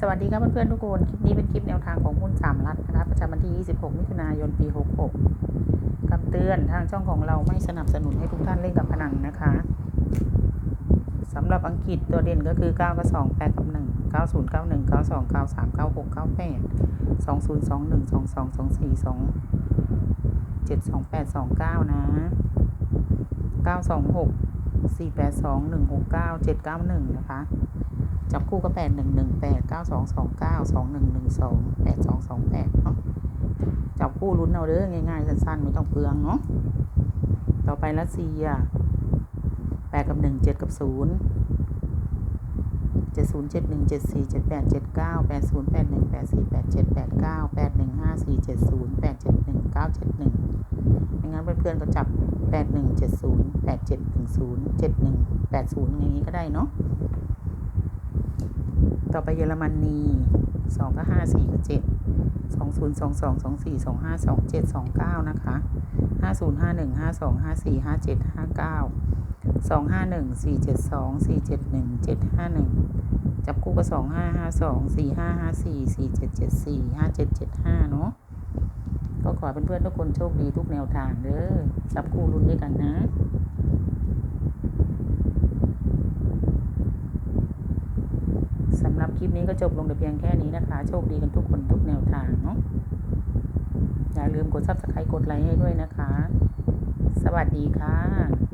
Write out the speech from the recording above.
สวัสดีครับเพื่อนๆทุกคน คลิปนี้เป็นคลิปแนวทางของหุ้นสามรัฐนะคะประจำวันที่ 26 มิถุนายน ปี 66คำเตือนทางช่องของเราไม่สนับสนุนให้ทุกท่านเล่นกับพนันนะคะสำหรับอังกฤษตัวเด่นก็คือ 9 กับ 2 8 กับ 1 90 91 92 93 96 98 2021 22 24 2 7 28 29 นะ 926 482 169 791 นะคะ จับคู่ก็แปดหนึ่งหนึ่งแปดเก้าสองสองเก้าสองหนึ่งหนึ่งสองแปดสองสองแปดเนาะจับคู่ลุ้นเอาเด้อง่ายๆ สั้นๆ ไม่ต้องเปลืองเนาะต่อไปรัสเซียแปดกับหนึ่งเจ็ดกับศูนย์เจ็ดศูนย์เจ็ดหนึ่งเจ็ดสี่เจ็ดแปดเจ็ดเก้าแปดศูนย์แปดหนึ่งแปดสี่แปดเจ็ดแปดเก้าแปดหนึ่งห้าสี่เจ็ดศูนย์แปดเจ็ดหนึ่งเก้าเจ็ดหนึ่งไม่งั้นเพื่อนๆก็จับแปดหนึ่งเจ็ดศูนย์แปดเจ็ดหนึ่งศูนย์เจ็ดหนึ่งแปดศูนย์อย่างนี้ก็ได้เนาะ ต่อไปเยอรมนีสองก็ห้าสี่ก็เจ็ดสองศูนย์สองสองสองสี่สองห้าสองเจ็ดสองเก้านะคะห้าศูนย์ห้าหนึ่งห้าสองห้าสี่ห้าเจ็ดห้าเก้าสองห้าหนึ่งสี่เจ็ดสองสี่เจ็ดหนึ่งเจ็ดห้าหนึ่งจับคู่ก็สองห้าห้าสองสี่ห้าห้าสี่สี่เจ็ดเจ็ดสี่ห้าเจ็ดเจ็ดห้าเนาะก็ขอเพื่อนๆทุกคนโชคดีทุกแนวทางเด้อจับคู่รุ่นด้วยกันนะ สำหรับคลิปนี้ก็จบลงแต่เพียงแค่นี้นะคะ โชคดีกันทุกคนทุกแนวทางเนาะอย่าลืมกด subscribe กดไลค์ให้ด้วยนะคะ สวัสดีค่ะ